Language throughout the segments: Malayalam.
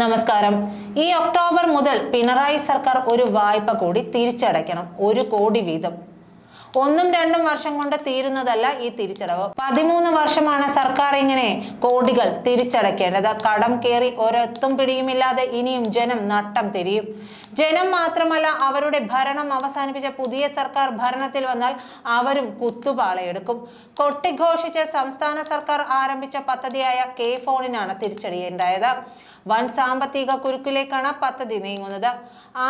നമസ്കാരം. ഈ ഒക്ടോബർ മുതൽ പിണറായി സർക്കാർ ഒരു വായ്പ കൂടി തിരിച്ചടയ്ക്കണം. ഒരു കോടി വീതം. ഒന്നും രണ്ടും വർഷം കൊണ്ട് തീരുന്നതല്ല ഈ തിരിച്ചടവ്. പതിമൂന്ന് വർഷമാണ് സർക്കാർ ഇങ്ങനെ കോടികൾ തിരിച്ചടയ്ക്കേണ്ടത്. കടം കയറി ഒരൊത്തും പിടിയുമില്ലാതെ ഇനിയും ജനം നട്ടം തിരിയും. ജനം മാത്രമല്ല അവരുടെ ഭരണം അവസാനിപ്പിച്ച പുതിയ സർക്കാർ ഭരണത്തിൽ വന്നാൽ അവരും കുത്തുപാളയെടുക്കും. കൊട്ടിഘോഷിച്ച് സംസ്ഥാന സർക്കാർ ആരംഭിച്ച പദ്ധതിയായ കെ ഫോണിനാണ് തിരിച്ചടിയുണ്ടായത്. വൻ സാമ്പത്തിക കുരുക്കിലേക്കാണ് പദ്ധതി നീങ്ങുന്നത്.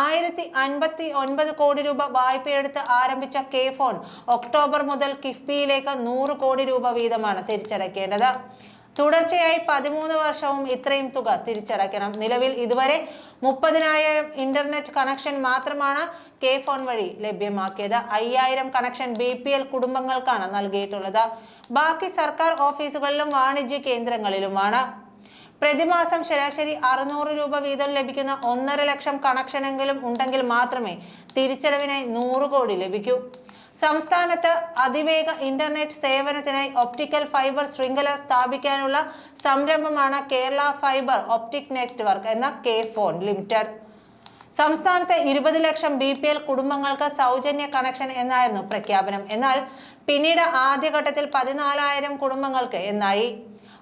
ആയിരത്തി അൻപത്തി ഒൻപത് കോടി രൂപ വായ്പയെടുത്ത് ആരംഭിച്ച കെ ഫോൺ ഒക്ടോബർ മുതൽ കിഫ്ബിയിലേക്ക് നൂറ് കോടി രൂപ വീതമാണ് തിരിച്ചടയ്ക്കേണ്ടത്. തുടർച്ചയായി പതിമൂന്ന് വർഷവും ഇത്രയും തുക തിരിച്ചടയ്ക്കണം. നിലവിൽ ഇതുവരെ മുപ്പതിനായിരം ഇന്റർനെറ്റ് കണക്ഷൻ മാത്രമാണ് കെ ഫോൺ വഴി ലഭ്യമാക്കിയത്. അയ്യായിരം കണക്ഷൻ ബി പി എൽ കുടുംബങ്ങൾക്കാണ് നൽകിയിട്ടുള്ളത്. ബാക്കി സർക്കാർ ഓഫീസുകളിലും വാണിജ്യ കേന്ദ്രങ്ങളിലുമാണ്. പ്രതിമാസം ശരാശരി അറുന്നൂറ് രൂപ വീതം ലഭിക്കുന്ന ഒന്നര ലക്ഷം കണക്ഷനെങ്കിലും ഉണ്ടെങ്കിൽ മാത്രമേ തിരിച്ചടവിനായി നൂറ് കോടി ലഭിക്കൂ. സംസ്ഥാനത്ത് അതിവേഗ ഇന്റർനെറ്റ് സേവനത്തിനായി ഒപ്റ്റിക്കൽ ഫൈബർ ശൃംഖല സ്ഥാപിക്കാനുള്ള സംരംഭമാണ് കേരള ഫൈബർ ഒപ്റ്റിക് നെറ്റ്വർക്ക് എന്ന കെ ഫോൺ ലിമിറ്റഡ്. സംസ്ഥാനത്തെ ഇരുപത് ലക്ഷം ബി പി എൽ കുടുംബങ്ങൾക്ക് സൗജന്യ കണക്ഷൻ എന്നായിരുന്നു പ്രഖ്യാപനം. എന്നാൽ പിന്നീട് ആദ്യഘട്ടത്തിൽ പതിനാലായിരം കുടുംബങ്ങൾക്ക് എന്നായി.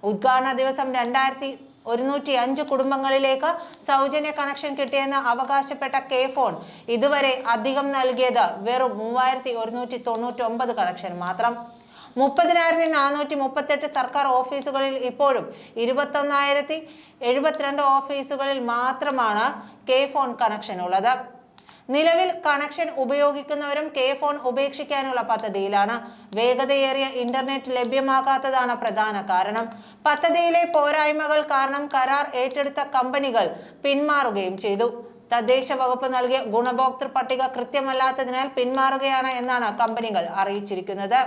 ഉദ്ഘാടന ദിവസം രണ്ടായിരത്തി ഒരുന്നൂറ്റി അഞ്ച് കുടുംബങ്ങളിലേക്ക് സൗജന്യ കണക്ഷൻ കിട്ടിയെന്ന് അവകാശപ്പെട്ട കെ ഫോൺ ഇതുവരെ അധികം നൽകിയത് വെറും മൂവായിരത്തി ഒരുന്നൂറ്റി തൊണ്ണൂറ്റി ഒമ്പത് കണക്ഷൻ മാത്രം. മുപ്പതിനായിരത്തി നാനൂറ്റി മുപ്പത്തെട്ട് സർക്കാർ ഓഫീസുകളിൽ ഇപ്പോഴും ഇരുപത്തൊന്നായിരത്തി എഴുപത്തിരണ്ട് ഓഫീസുകളിൽ മാത്രമാണ് കെ ഫോൺ കണക്ഷൻ ഉള്ളത്. നിലവിൽ കണക്ഷൻ ഉപയോഗിക്കുന്നവരും കെ ഫോൺ ഉപേക്ഷിക്കാനുള്ള പദ്ധതിയിലാണ്. വേഗതയേറിയ ഇന്റർനെറ്റ് ലഭ്യമാകാത്തതാണ് പ്രധാന കാരണം. പദ്ധതിയിലെ പോരായ്മകൾ കാരണം കരാർ ഏറ്റെടുത്ത കമ്പനികൾ പിന്മാറുകയും ചെയ്തു. തദ്ദേശ വകുപ്പ് നൽകിയ ഗുണഭോക്തൃ പട്ടിക കൃത്യമല്ലാത്തതിനാൽ പിന്മാറുകയാണ് എന്നാണ് കമ്പനികൾ അറിയിച്ചിരിക്കുന്നത്.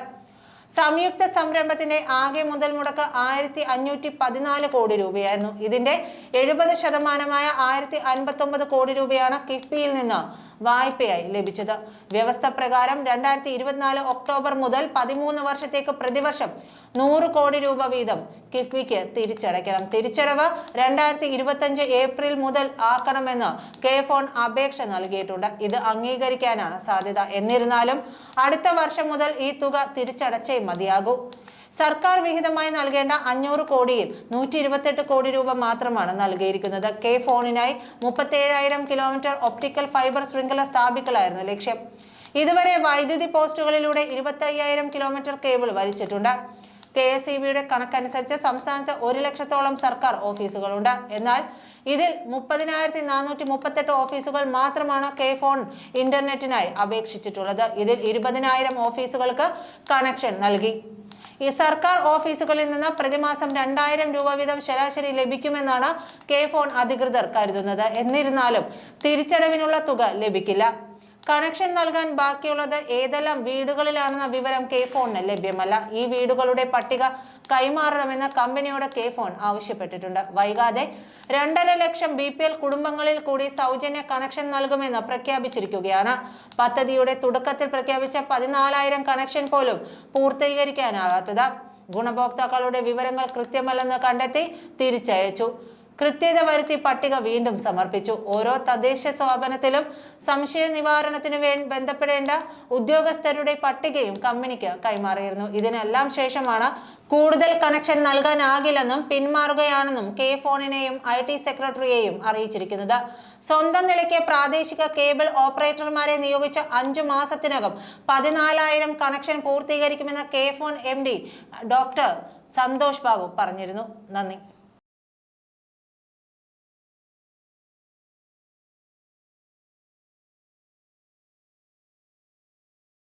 സംയുക്ത സംരംഭത്തിന്റെ ആകെ മുതൽ മുടക്ക് ആയിരത്തി അഞ്ഞൂറ്റി പതിനാല് കോടി രൂപയായിരുന്നു. ഇതിന്റെ എഴുപത് ശതമാനമായ ആയിരത്തി അൻപത്തി ഒമ്പത് കോടി രൂപയാണ് കിഫ്ബിയിൽ നിന്ന് വായ്പയായി ലഭിച്ചത്. വ്യവസ്ഥ പ്രകാരം രണ്ടായിരത്തി ഇരുപത്തിനാല് ഒക്ടോബർ മുതൽ പതിമൂന്ന് വർഷത്തേക്ക് പ്രതിവർഷം നൂറ് കോടി രൂപ വീതം കിഫ്ബിക്ക് തിരിച്ചടയ്ക്കണം. തിരിച്ചടവ് രണ്ടായിരത്തി ഇരുപത്തഞ്ച് ഏപ്രിൽ മുതൽ ആക്കണമെന്ന് കെ ഫോൺ അപേക്ഷ നൽകിയിട്ടുണ്ട്. ഇത് അംഗീകരിക്കാനാണ് സാധ്യത. എന്നിരുന്നാലും അടുത്ത വർഷം മുതൽ ഈ തുക തിരിച്ചടച്ചേ മതിയാകൂ. സർക്കാർ വിഹിതമായി നൽകേണ്ട അഞ്ഞൂറ് കോടിയിൽ നൂറ്റി ഇരുപത്തെട്ട് കോടി രൂപ മാത്രമാണ് നൽകിയിരിക്കുന്നത്. കെ ഫോണിനായി മുപ്പത്തേഴായിരം കിലോമീറ്റർ ഒപ്റ്റിക്കൽ ഫൈബർ ശൃംഖല സ്ഥാപിക്കലായിരുന്നു ലക്ഷ്യം. ഇതുവരെ വൈദ്യുതി പോസ്റ്റുകളിലൂടെ ഇരുപത്തി അയ്യായിരം കിലോമീറ്റർ കേബിൾ വലിച്ചിട്ടുണ്ട്. കെ എസ് ഇ ബിയുടെ കണക്കനുസരിച്ച് സംസ്ഥാനത്ത് ഒരു ലക്ഷത്തോളം സർക്കാർ ഓഫീസുകളുണ്ട്. എന്നാൽ ഇതിൽ മുപ്പതിനായിരത്തി നാനൂറ്റി മുപ്പത്തെട്ട് ഓഫീസുകൾ മാത്രമാണ് കെ ഫോൺ ഇന്റർനെറ്റിനായി അപേക്ഷിച്ചിട്ടുള്ളത്. ഇതിൽ ഇരുപതിനായിരം ഓഫീസുകൾക്ക് കണക്ഷൻ നൽകി. ഈ സർക്കാർ ഓഫീസുകളിൽ നിന്ന് പ്രതിമാസം രണ്ടായിരം രൂപ വീതം ശരാശരി ലഭിക്കുമെന്നാണ് കെ ഫോൺ അധികൃതർ കരുതുന്നത്. എന്നിരുന്നാലും തിരിച്ചടവിനുള്ള തുക ലഭിക്കില്ല. കണക്ഷൻ നൽകാൻ ബാക്കിയുള്ളത് ഏതെല്ലാം വീടുകളിലാണെന്ന വിവരം കെ ഫോണിന് ലഭ്യമല്ല. ഈ വീടുകളുടെ പട്ടിക കൈമാറണമെന്ന് കമ്പനിയോട് കെ ഫോൺ ആവശ്യപ്പെട്ടിട്ടുണ്ട്. വൈകാതെ രണ്ടര ലക്ഷം ബി പി എൽ കുടുംബങ്ങളിൽ കൂടി സൗജന്യ കണക്ഷൻ നൽകുമെന്ന് പ്രഖ്യാപിച്ചിരിക്കുകയാണ്. പദ്ധതിയുടെ തുടക്കത്തിൽ പ്രഖ്യാപിച്ച പതിനാലായിരം കണക്ഷൻ പോലും പൂർത്തീകരിക്കാനാകാത്തത്. ഗുണഭോക്താക്കളുടെ വിവരങ്ങൾ കൃത്യമല്ലെന്ന് കണ്ടെത്തി തിരിച്ചയച്ചു. കൃത്യത വരുത്തി പട്ടിക വീണ്ടും സമർപ്പിച്ചു. ഓരോ തദ്ദേശ സ്ഥാപനത്തിലും സംശയ നിവാരണത്തിന് വേ ബന്ധപ്പെടേണ്ട ഉദ്യോഗസ്ഥരുടെ പട്ടികയും കമ്പനിക്ക് കൈമാറിയിരുന്നു. ഇതിനെല്ലാം ശേഷമാണ് കൂടുതൽ കണക്ഷൻ നൽകാനാകില്ലെന്നും പിന്മാറുകയാണെന്നും കെ ഫോണിനെയും ഐ ടി സെക്രട്ടറിയെയും അറിയിച്ചിരിക്കുന്നത്. സ്വന്തം നിലയ്ക്ക് പ്രാദേശിക കേബിൾ ഓപ്പറേറ്റർമാരെ നിയോഗിച്ച അഞ്ചു മാസത്തിനകം പതിനാലായിരം connection പൂർത്തീകരിക്കുമെന്ന് K FON M D doctor Santhosh Babu പറഞ്ഞിരുന്നു. നന്ദി.